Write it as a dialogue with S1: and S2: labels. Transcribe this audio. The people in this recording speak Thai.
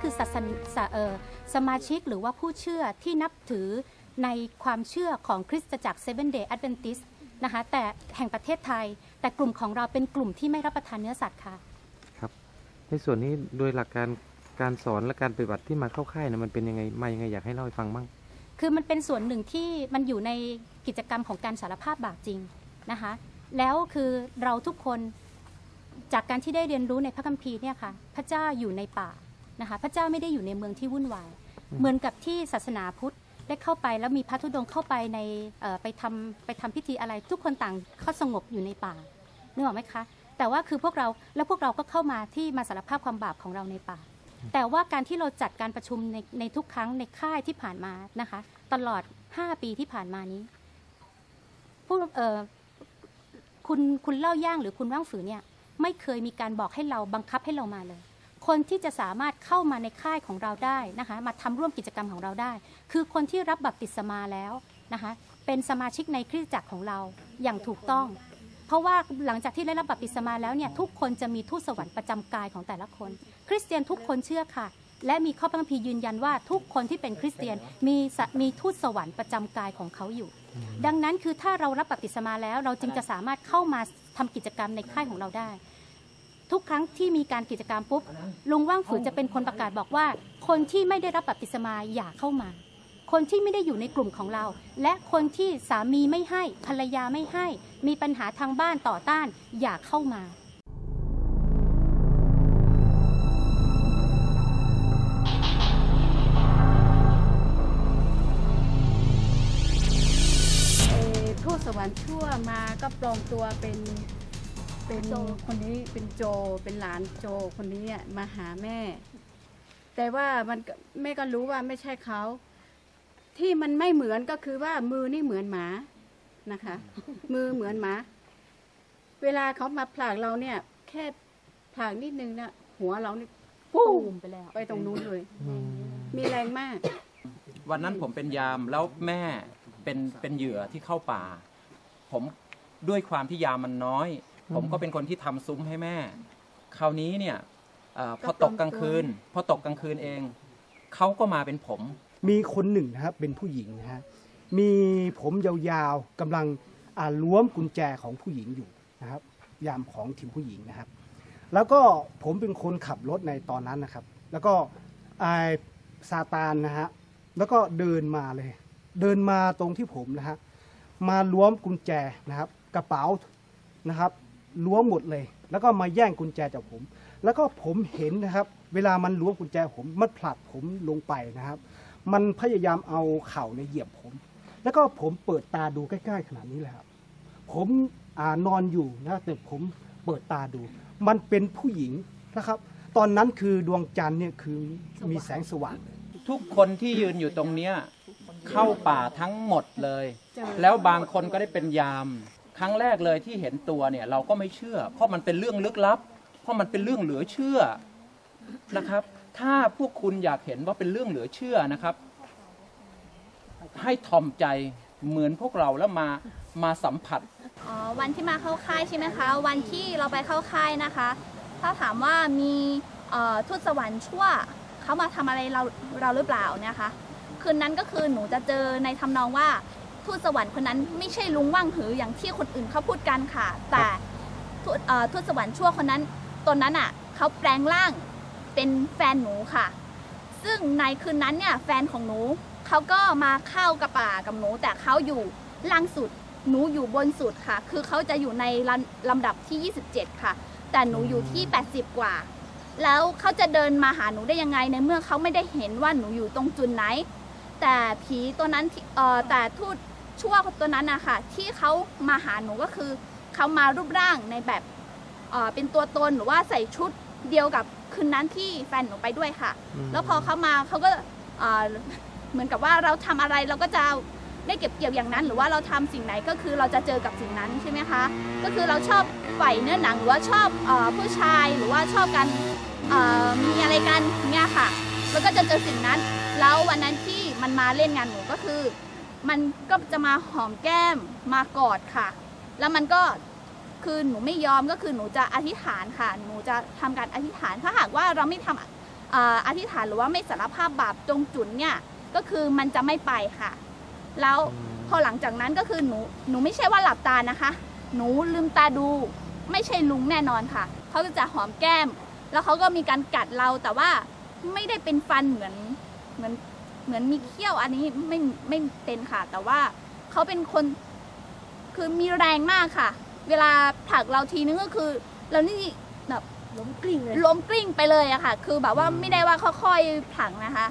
S1: คือศาสนศาเอ่อสมาชิกหรือว่าผู้เชื่อที่นับถือในความเชื่อของคริสตจักร Seven Day Adventist นะคะแต่แห่งประเทศไทย แต่กลุ่มของเราเป็นกลุ่มที่ไม่รับประทานเนื้อสัตว์ค่ะ
S2: ครับในส่วนนี้โดยหลักการการสอนและการปฏิบัติที่มาเข้าค่ายนะมันเป็นยังไงมายังไงอยากให้เล่าให้ฟังบ้าง
S1: คือมันเป็นส่วนหนึ่งที่มันอยู่ในกิจกรรมของการสารภาพบาปจริงนะคะแล้วคือเราทุกคนจากการที่ได้เรียนรู้ในพระคัมภีร์เนี่ยค่ะพระเจ้าอยู่ในป่า นะคะพระเจ้าไม่ได้อยู่ในเมืองที่วุ่นวาย
S2: อืม
S1: เหมือนกับที่ศาสนาพุทธได้เข้าไปแล้วมีพระธุดงค์เข้าไปในเอ่อไปทำไปทำพิธีอะไร ทุกคนต่างเข้าสงบอยู่ในป่านึกออกไหมคะ แต่ว่าคือพวกเราแล้วพวกเราก็เข้ามาที่มาสารภาพความบาปของเราในป่า แต่ว่าการที่เราจัดการประชุมในในทุกครั้งในค่ายที่ผ่านมานะคะ ตลอด 5 ปีที่ผ่านมานี้ผู้เอ่อคุณคุณเล่าย่างหรือคุณว่างฝืนเนี่ยไม่เคยมีการบอกให้เราบังคับให้เรามาเลย คนที่จะสามารถเข้ามาในค่ายของเราได้นะคะ มาทำร่วมกิจกรรมของเราได้ คือคนที่รับบัพติศมาแล้วนะคะ เป็นสมาชิกในคริสตจักรของเราอย่างถูกต้อง เพราะว่าหลังจากที่ได้รับบัพติศมาแล้วเนี่ยทุกคนจะมีทูตสวรรค์ประจำกายของแต่ละคน คริสเตียนทุกคนเชื่อค่ะ และมีข้อพระคัมภีร์ยืนยันว่าทุกคนที่เป็นคริสเตียนมีมีทูตสวรรค์ประจำกายของเขาอยู่ ดังนั้นคือถ้าเรารับบัพติศมาแล้วเราจึงจะสามารถเข้ามาทำกิจกรรมในค่ายของเราได้ ทุกครั้งที่มีการกิจกรรมปุ๊บลุงว่างฝืนจะเป็นคนประกาศบอกว่า คนที่ไม่ได้รับบัพติศมาอย่าเข้ามา คนที่ไม่ได้อยู่ในกลุ่มของเรา และคนที่สามีไม่ให้ภรรยาไม่ให้ มีปัญหาทางบ้านต่อต้านอย่าเข้ามา
S3: เอ่อทูตสวรรค์ชั่วมาก็ปลอมตัวเป็น เป็น
S1: โจ
S3: คนนี้เป็นโจเป็นหลานโจคนนี้อะมาหาแม่ แต่ว่ามันก็แม่ก็รู้ว่าไม่ใช่เขา ที่มันไม่เหมือนก็คือว่ามือนี่เหมือนหมานะคะ มือเหมือนหมา เวลาเขามาผลากเราเนี่ย แค่ผลากนิดนึงนะหัวเรานี่ปุ้
S1: ตู
S3: ม
S1: มไปแล้ว
S3: ไปตรงนู้นเลย มีแรงมาก
S4: วันนั้นผมเป็นยามแล้วแม่เป็นเป็นเหยื่อที่เข้าป่า ผมด้วยความที่ยามมันน้อย ผมก็เป็นคนที่ทำซุ้มให้แม่ คราวนี้เนี่ยเออพอตกกลางคืน พอตกกลางคืนเองเขาก็มาเป็นผม
S5: มีคนหนึ่งนะครับเป็นผู้หญิงนะฮะมีผมยาวๆกำลังอ่าล้วมกุญแจของผู้หญิงอยู่นะครับ ยามของทีมผู้หญิงนะครับ แล้วก็ผมเป็นคนขับรถในตอนนั้นนะครับ แล้วก็ไอ้ซาตานนะฮะแล้วก็เดินมาเลย เดินมาตรงที่ผมนะฮะมาล้วมกุญแจนะครับ กระเป๋านะครับ ล้วมหมดเลย แล้วก็มาแย่งกุญแจจากผม แล้วก็ผมเห็นนะครับ เวลามันล้วงกุญแจผมมันผลักผมลงไปนะครับ มันพยายามเอาเข่าในยเหยียบผม แล้วก็ผมเปิดตาดูใกล้ๆขนาดนี้แหละครับ ผมอ่านอนอยู่นะแต่ผมเปิดตาดู มันเป็นผู้หญิงนะครับ ตอนนั้นคือดวงจันทร์เนี่ยคือมีแสงสว่าง
S4: ทุกคนที่ยืนอยู่ตรงเนี้ยเข้าป่าทั้งหมดเลย แล้วบางคนก็ได้เป็นยาม ครั้งแรกเลยที่เห็นตัวเนี่ยเราก็ไม่เชื่อ เพราะมันเป็นเรื่องลึกลับ เพราะมันเป็นเรื่องเหลือเชื่อนะครับ ถ้าพวกคุณอยากเห็นว่าเป็นเรื่องเหลือเชื่อนะครับ ให้ทอมใจเหมือนพวกเราแล้วมามาสัมผัส
S6: อ๋อวันที่มาเข้าค่ายใช่ไหมคะ วันที่เราไปเข้าค่ายนะคะ ถ้าถามว่ามีทูตสวรรค์ชั่วเขามาทำอะไรเราเราหรือเปล่านี่ยคะ คืนนั้นก็คือหนูจะเจอในทำนองว่า ทูตสวรรค์คนนั้นไม่ใช่ลุงว่างหืออย่างที่คนอื่นเขาพูดกันค่ะ แต่ทูตเอ่อทูตสวรรค์ชั่วคนนั้นตนนั้นอะเขาแปลงร่างเป็นแฟนหนูค่ะ ซึ่งในคืนนั้นเนี่ยแฟนของหนูเขาก็มาเข้ากระป่ากับหนู แต่เขาอยู่ล่างสุดหนูอยู่บนสุดค่ะ คือเขาจะอยู่ในลำลำดับที่ 27 ค่ะ แต่หนูอยู่ที่ 80 กว่า แล้วเขาจะเดินมาหาหนูได้ยังไงในเมื่อเขาไม่ได้เห็นว่าหนูอยู่ตรงจุดไหน แต่ผีตัวนั้นที่เอ่อแต่ทูต ชั่วตัวนั้นนะคะที่เขามาหาหนูก็คือเขามารูปร่างในแบบเอ่อเป็นตัวตนหรือว่าใส่ชุดเดียวกับคืนนั้นที่แฟนหนูไปด้วยค่ะ แล้วพอเขามาเขาก็เอ่อเหมือนกับว่าเราทำอะไรเราก็จะได้เก็บเกี่ยวอย่างนั้น หรือว่าเราทำสิ่งไหนก็คือเราจะเจอกับสิ่งนั้นใช่ไหมคะ ก็คือเราชอบใฝ่เนื้อหนังหรือว่าชอบเออผู้ชายหรือว่าชอบกันเอ่อมีอะไรกันเนี่ยค่ะ แล้วก็จะเจอสิ่งนั้น แล้ววันนั้นที่มันมาเล่นงานหนูก็คือ มันก็จะมาหอมแก้มมากอดค่ะ แล้วมันก็คือหนูไม่ยอมก็คือหนูจะอธิษฐานค่ะ หนูจะทำการอธิษฐานถ้าหากว่าเราไม่ทำเอ่ออธิษฐานหรือว่าไม่สารภาพบาปตรงจุดเนี่ยก็คือมันจะไม่ไปค่ะ แล้ว
S2: อืม
S6: พอหลังจากนั้นก็คือหนูหนูไม่ใช่ว่าหลับตานะคะ หนูลืมตาดูไม่ใช่ลุงแน่นอนค่ะเขาจะหอมแก้ม แล้วเขาก็มีการกัดเราแต่ว่าไม่ได้เป็นฟันเหมือนเหมือน เหมือนมีเขี้ยวอันนี้ไม่ไม่เป็นค่ะ แต่ว่าเขาเป็นคนคือมีแรงมากค่ะ เวลาผลักเราทีนึงก็คือ เรานี่แบบ
S7: ล้มกลิ้งเลย
S6: ล้มกลิ้งไปเลยอะค่ะ คือแบบว่าไม่ได้ว่าค่อยๆผลักนะคะ